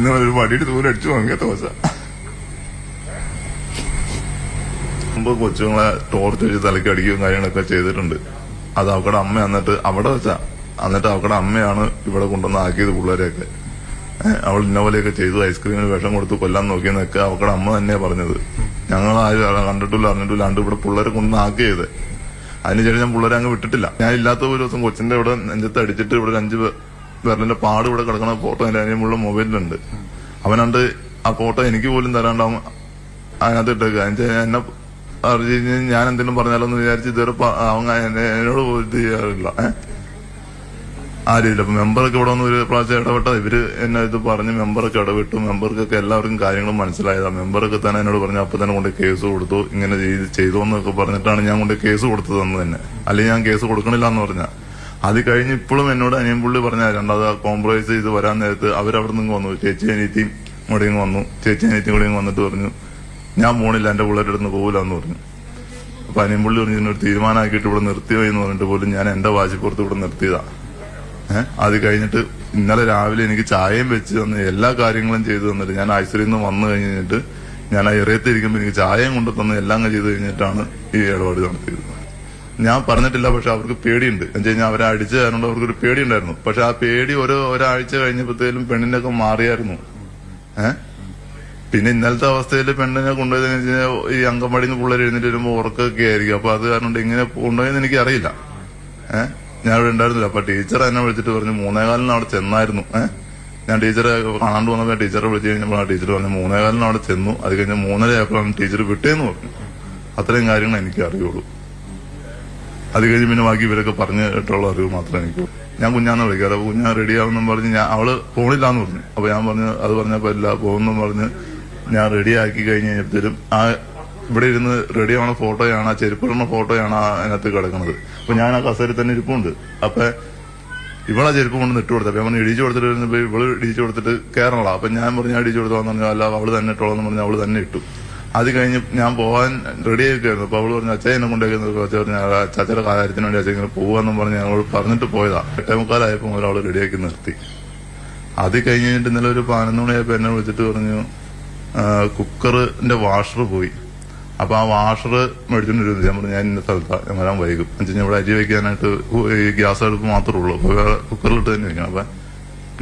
ഇന്ന് ഒരു വടിയുടെ ദൂരം അടിച്ചു വാങ്ങിയ ദോശ മുമ്പ് കൊച്ചുങ്ങളെ ടോർച്ച് വെച്ച് തലയ്ക്ക് അടിക്കുകയും കാര്യങ്ങളൊക്കെ ചെയ്തിട്ടുണ്ട്. അത് അവക്കടെ അമ്മ എന്നിട്ട് അവിടെ വെച്ചാ എന്നിട്ട് അവക്കടെ അമ്മയാണ് ഇവിടെ കൊണ്ടുവന്ന് ആക്കിയത് പിള്ളേരെയൊക്കെ. അവൾ ഇന്ന പോലെയൊക്കെ ചെയ്തു ഐസ്ക്രീമിന് വിഷം കൊടുത്ത് കൊല്ലാൻ നോക്കിയെന്നൊക്കെ അവക്കടെ അമ്മ തന്നെയാ പറഞ്ഞത്. ഞങ്ങൾ ആരും കണ്ടിട്ടില്ല അറിഞ്ഞിട്ടില്ല അണ്ട് ഇവിടെ പിള്ളേരെ കൊണ്ടുവന്ന് ആക്കിയത് അതിനുശേഷം ഞാൻ പിള്ളേരെ അങ്ങ് വിട്ടിട്ടില്ല. ഞാൻ ഇല്ലാത്ത ഒരു ദിവസം കൊച്ചിന്റെ ഇവിടെ നെഞ്ചത്ത് അടിച്ചിട്ട് ഇവിടെ ഒരു അഞ്ച് വിരലിന്റെ പാട് ഇവിടെ കിടക്കുന്ന ഫോട്ടോ എന്റെ അനിയമുള്ള മൊബൈലിലുണ്ട്. അവനണ്ട് ആ ഫോട്ടോ എനിക്ക് പോലും തരാണ്ട് അതിനകത്ത് ഇട്ടേക്കുക എന്നെ അറിഞ്ഞ് ഞാൻ എന്തെങ്കിലും പറഞ്ഞാലോ എന്ന് വിചാരിച്ച് ഇതുവരെ അവങ്ങ എന്നോട് ഇത് ചെയ്യാറില്ല. ആരും രീതിയിൽ അപ്പൊ മെമ്പറൊക്കെ ഇവിടെ വന്ന് ഒരു പ്രാവശ്യം ഇടപെട്ട ഇവർ എന്നെ ഇത് പറഞ്ഞ് മെമ്പറൊക്കെ ഇടപെട്ടു. മെമ്പർക്കൊക്കെ എല്ലാവർക്കും കാര്യങ്ങളും മനസ്സിലായതാ. മെമ്പറൊക്കെ തന്നെ എന്നോട് പറഞ്ഞു അപ്പൊ തന്നെ കൊണ്ട് കേസ് കൊടുത്തു. ഇങ്ങനെ ചെയ്ത് എന്നൊക്കെ പറഞ്ഞിട്ടാണ് ഞാൻ കൊണ്ട് കേസ് കൊടുത്തതെന്ന് തന്നെ. അല്ലെങ്കിൽ ഞാൻ കേസ് കൊടുക്കണില്ല എന്ന് പറഞ്ഞ. അത് കഴിഞ്ഞ് ഇപ്പോഴും എന്നോട് അനിയൻ പുള്ളി പറഞ്ഞ രണ്ടാമത് കോംപ്രമൈസ് ചെയ്ത് വരാൻ നേരത്ത് അവരവിടെ നിന്ന് വന്നു. ചേച്ചി അനിയത്തിയും ഇവിടെ വന്നു. ചേച്ചി അനിയത്തിയും കൂടെ വന്നിട്ട് പറഞ്ഞു ഞാൻ പോണില്ല എന്റെ പിള്ളേരുടെ അടുത്ത് പോകില്ല എന്ന് പറഞ്ഞു. അപ്പൊ അനിയൻ പുള്ളി പറഞ്ഞു ഇതിനൊരു തീരുമാനമാക്കിയിട്ട് ഇവിടെ നിർത്തിയോ? എന്ന് പറഞ്ഞിട്ട് പോലും ഞാൻ എന്റെ വാശിപ്പുറത്ത് ഇവിടെ നിർത്തിയതാ. ഏഹ് അത് കഴിഞ്ഞിട്ട് ഇന്നലെ രാവിലെ എനിക്ക് ചായയും വെച്ച് തന്ന് എല്ലാ കാര്യങ്ങളും ചെയ്തു തന്നിട്ട് ഞാൻ ഐശ്വര്യയിൽ നിന്ന് വന്നു കഴിഞ്ഞിട്ട് ഞാൻ ആ ഇറയത്തിരിക്കുമ്പോൾ എനിക്ക് ചായയും കൊണ്ട് തന്ന് എല്ലാം ചെയ്ത് കഴിഞ്ഞിട്ടാണ് ഈ ഇടപാട് നടത്തിയത്. ഞാൻ പറഞ്ഞിട്ടില്ല പക്ഷെ അവർക്ക് പേടിയുണ്ട്. എന്ന് കഴിഞ്ഞാൽ അവരെ അടിച്ചു തരാനുള്ള അവർക്കൊരു പേടി ഉണ്ടായിരുന്നു പക്ഷെ ആ പേടി ഓരോ ഒരാഴ്ച കഴിഞ്ഞപ്പോഴത്തേലും പെണ്ണിന്റെ ഒക്കെ മാറിയായിരുന്നു. ഏഹ് പിന്നെ ഇന്നലത്തെ അവസ്ഥയിൽ പെണ്ണിനെ വെച്ച് കഴിഞ്ഞാൽ ഈ അങ്കൻവാടിയിൽ നിന്ന് പിള്ളേർ എഴുന്നേറ്റ് വരുമ്പോൾ ഉറക്കൊക്കെ ആയിരിക്കും. അപ്പൊ അത് കാരണം ഇങ്ങനെ കൊണ്ടുപോയെന്ന് എനിക്ക് അറിയില്ല ഏഹ് ഞാൻ ഇവിടെ ഉണ്ടായിരുന്നില്ല. അപ്പൊ ടീച്ചർ എന്നെ വിളിച്ചിട്ട് പറഞ്ഞു മൂന്നേകാലിന് അവിടെ ചെന്നായിരുന്നു. ഏഹ് ഞാൻ ടീച്ചറെ കാണാണ്ട് വന്നപ്പോ ടീച്ചറെ വിളിച്ചു കഴിഞ്ഞപ്പോൾ ആ ടീച്ചർ പറഞ്ഞു മൂന്നേകാലിന് അവിടെ ചെന്നു. അത് കഴിഞ്ഞ് മൂന്നര ആയപ്പോഴാണ് ടീച്ചർ വിട്ടേന്ന് പറഞ്ഞു. അത്രയും കാര്യങ്ങൾ എനിക്ക് അറിയുള്ളൂ അത് കഴിഞ്ഞ് പിന്നെ ബാക്കി ഇവരൊക്കെ പറഞ്ഞിട്ടുള്ള അറിവ് മാത്രമേ എനിക്ക് ഞാൻ കുഞ്ഞാന്ന് വിളിക്കാറ്. അപ്പൊ കുഞ്ഞാ റെഡി ആവുന്നു പറഞ്ഞ് ഞാൻ അവൾ പോണില്ലാന്ന് പറഞ്ഞു. അപ്പൊ ഞാൻ പറഞ്ഞു അത് പറഞ്ഞപ്പോ ഇല്ല പോകുന്നു പറഞ്ഞ് ഞാൻ റെഡി ആക്കി കഴിഞ്ഞ് കഴിഞ്ഞപ്പോഴും ആ ഇവിടെ ഇരുന്ന് റെഡി ആവണ ഫോട്ടോയാണ് ആ ചെരുപ്പിടുന്ന ഫോട്ടോയാണ് ആ അതിനകത്ത് കിടക്കുന്നത്. അപ്പൊ ഞാൻ ആ കസേരയിൽ തന്നെ ഇരിപ്പുണ്ട്. അപ്പൊ ഇവളാ ചെരുപ്പ് കൊണ്ട് നിട്ട് കൊടുത്തത്. അപ്പൊ ഞാൻ ഇടിച്ചു കൊടുത്തിട്ട് ഇവൾ ഇടിച്ചു കൊടുത്തിട്ട് കയറണല്ലോ അപ്പൊ ഞാൻ പറഞ്ഞു ഇടിച്ചു കൊടുത്തു പറഞ്ഞു അല്ല അവൾ തന്നെ ഇട്ടോളെന്ന് പറഞ്ഞു അവൾ തന്നെ ഇട്ടു. അത് കഴിഞ്ഞ് ഞാൻ പോകാൻ റെഡി ആയിരിക്കുമായിരുന്നു അപ്പൊ അവൾ പറഞ്ഞു അച്ഛൻ എന്നെ കൊണ്ടേക്കുന്നത് അച്ഛൻ പറഞ്ഞു ചച്ചയുടെ കാര്യത്തിന് വേണ്ടി അച്ഛൻ ഇങ്ങനെ പോവാന്നും പറഞ്ഞ് ഞങ്ങൾ പറഞ്ഞിട്ട് പോയതാ. എട്ടേ മുക്കാലായപ്പോ മുതൽ അവൾ റെഡിയാക്കി നിർത്തി. അത് കഴിഞ്ഞിട്ട് ഇന്നലെ ഒരു പതിനൊന്ന് മണിയായപ്പോ എന്നെ വിളിച്ചിട്ട് പറഞ്ഞു കുക്കറിന്റെ വാഷർ പോയി. അപ്പൊ ആ വാഷർ മേടിച്ചോണ്ട് വരുന്നത് ഞാൻ പറഞ്ഞു ഞാൻ ഇന്ന സ്ഥലത്താ ഞാൻ വരാൻ വൈകും. എന്ന് വെച്ചാൽ ഇവിടെ അരി വെക്കാനായിട്ട് ഗ്യാസ് അടുപ്പ് മാത്രമേ ഉള്ളൂ. അപ്പൊ വേറെ കുക്കറിലിട്ട് തന്നെ വെക്കണം. അപ്പൊ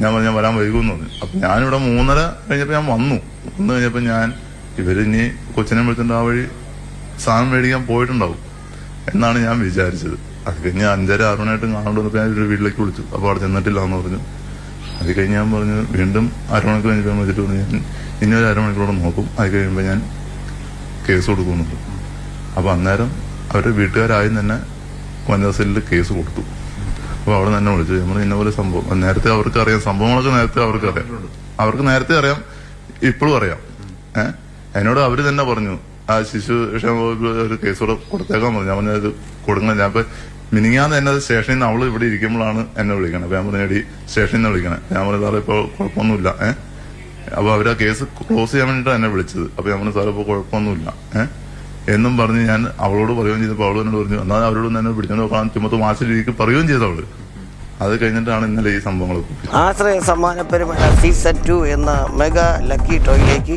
ഞാൻ പറഞ്ഞു ഞാൻ വരാൻ വൈകും എന്ന് പറഞ്ഞു. അപ്പൊ ഞാനിവിടെ മൂന്നര കഴിഞ്ഞപ്പോ ഞാൻ വന്നു. വന്നു കഴിഞ്ഞപ്പോ ഞാൻ ഇവരിനി കൊച്ചിനെ വിളിച്ചിട്ട് ആ വഴി സാധനം മേടിക്കാൻ പോയിട്ടുണ്ടാവും എന്നാണ് ഞാൻ വിചാരിച്ചത്. അത് കഴിഞ്ഞ് അഞ്ചര ആറ് കാണാണ്ട് വന്നപ്പോ ഞാൻ ഒരു വീട്ടിലേക്ക് വിളിച്ചു. അപ്പൊ അവിടെ ചെന്നിട്ടില്ല എന്ന് പറഞ്ഞു. അത് കഴിഞ്ഞ് ഞാൻ പറഞ്ഞു വീണ്ടും അരമണിക്കൂർ കഴിഞ്ഞപ്പോൾ ഞാൻ വിളിച്ചിട്ട് പറഞ്ഞു ഞാൻ ഇനി ഒരു അരമണിക്കൂറോടെ നോക്കും. അത് കഴിയുമ്പോൾ ഞാൻ കേസ് കൊടുക്കുന്നുണ്ട്. അപ്പൊ അന്നേരം അവരുടെ വീട്ടുകാരായും തന്നെ വനിതാ കേസ് കൊടുത്തു. അപ്പൊ അവിടെ തന്നെ വിളിച്ചു. നമ്മൾ ഇന്ന പോലെ സംഭവം. നേരത്തെ അവർക്ക് അറിയാം സംഭവങ്ങളൊക്കെ നേരത്തെ അവർക്ക് അറിയാം അവർക്ക് നേരത്തെ അറിയാം. ഇപ്പോഴും അറിയാം. ഏഹ്? എന്നോട് അവർ തന്നെ പറഞ്ഞു ആ ശിശു ക്ഷേമ ഒരു കേസ് കൂടെ കൊടുത്തേക്കാൻ പറഞ്ഞു. ഞാൻ പറഞ്ഞത് കൊടുക്കണം. ഞാൻ ഇപ്പൊ മിനിങ്ങാന്ന് എന്നെ സ്റ്റേഷനിൽ നിന്ന് അവൾ ഇവിടെ ഇരിക്കുമ്പോഴാണ് എന്നെ വിളിക്കണേ. ഞാൻ പറഞ്ഞേടി സ്റ്റേഷനിൽ നിന്ന് വിളിക്കണേ. ഞാൻ പറഞ്ഞു സാറേ ഇപ്പൊ കുഴപ്പമൊന്നുമില്ല. ഏഹ് അപ്പൊ അവരാ കേസ് ക്ലോസ് ചെയ്യാൻ വേണ്ടിയിട്ടാണ് എന്നെ വിളിച്ചത്. അപ്പൊ ഞാൻ പറഞ്ഞു സാറേ ഇപ്പൊ കുഴപ്പമൊന്നുമില്ല. ഏഹ് എന്നും പറഞ്ഞ് ഞാൻ അവളോട് പറയുകയും ചെയ്തപ്പോൾ അവൾ എന്നോട് പറഞ്ഞു എന്നാൽ അവരോട് എന്നെ പിടിച്ചോണ്ട് നോക്കാൻ ചുമത്ത് മാസ രീതിക്ക് പറയുകയും ചെയ്തു അവൾ. അത് കഴിഞ്ഞിട്ടാണ് ഇന്നലെ ഈ സംഭവങ്ങൾ ആശ്രയ സമ്മാന പെരുമഴ സീസൺ ടു എന്ന മെഗാ ലക്കി ടോയിലേക്ക്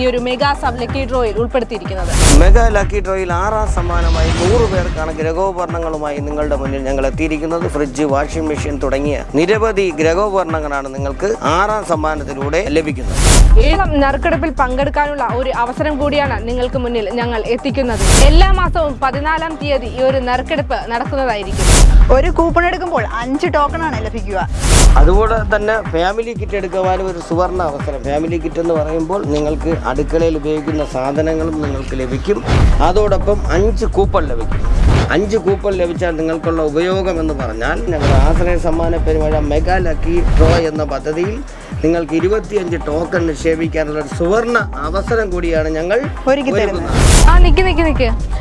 ഈ ഒരു മെഗാ സബ് ലക്കി ഡ്രോയിൽ ഉൾപ്പെടുത്തിയിരിക്കുന്നത്. മെഗാ ലക്കി ഡ്രോയിൽ ആറാം സമ്മാനമായി നൂറ് പേർക്കാണ് ഗ്രഹോപകരണങ്ങളുമായി നിങ്ങളുടെ മുന്നിൽ ഞങ്ങൾ എത്തിയിരിക്കുന്നത്. ഫ്രിഡ്ജ് വാഷിംഗ് മെഷീൻ തുടങ്ങിയ നിരവധി ഗ്രഹോപകരണങ്ങളാണ് നിങ്ങൾക്ക് ആറാം സമ്മാനത്തിലൂടെ ലഭിക്കുന്നത്. ഏഴാം നറുക്കെടുപ്പിൽ പങ്കെടുക്കാനുള്ള ഒരു അവസരം കൂടിയാണ് നിങ്ങൾക്ക് മുന്നിൽ ഞങ്ങൾ എത്തിക്കുന്നത്. എല്ലാ മാസവും പതിനാലാം തീയതി ഈ ഒരു നറുക്കെടുപ്പ് നടക്കുന്നതായിരിക്കും. ഒരു കൂപ്പൺ എടുക്കുമ്പോൾ അഞ്ച് ടോക്കൺ ആണ് ലഭിക്കുക. അതുപോലെ തന്നെ ഫാമിലി കിറ്റ് എടുക്കുവാനും ഒരു സുവർണ അവസരം. ഫാമിലി കിറ്റ് എന്ന് പറയുമ്പോൾ നിങ്ങൾക്ക് അടുക്കളയിൽ ഉപയോഗിക്കുന്ന സാധനങ്ങളും നിങ്ങൾക്ക് ലഭിക്കും അതോടൊപ്പം അഞ്ച് കൂപ്പൺ ലഭിക്കും അഞ്ച് കൂപ്പൺ ലഭിച്ചാൽ നിങ്ങൾക്കുള്ള ഉപയോഗം എന്ന് പറഞ്ഞാൽ ഞങ്ങളുടെ ആശ്രയ സമ്മാന പെരുമഴ മെഗാ ലക്കി ഡ്രോ എന്ന പദ്ധതിയിൽ നിങ്ങൾക്ക് ഇരുപത്തിയഞ്ച് ടോക്കൺ നിക്ഷേപിക്കാനുള്ള ഒരു സുവർണ അവസരം കൂടിയാണ് ഞങ്ങൾ ഒരുക്കി തരുന്നത്. ഒരുക്കുന്നത്. ആ നിക്ക് നിക്ക് നിക്ക്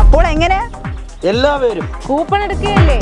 അപ്പോൾ എങ്ങനെ? എല്ലാവരും കൂപ്പൺ എടുക്കുകയല്ലേ?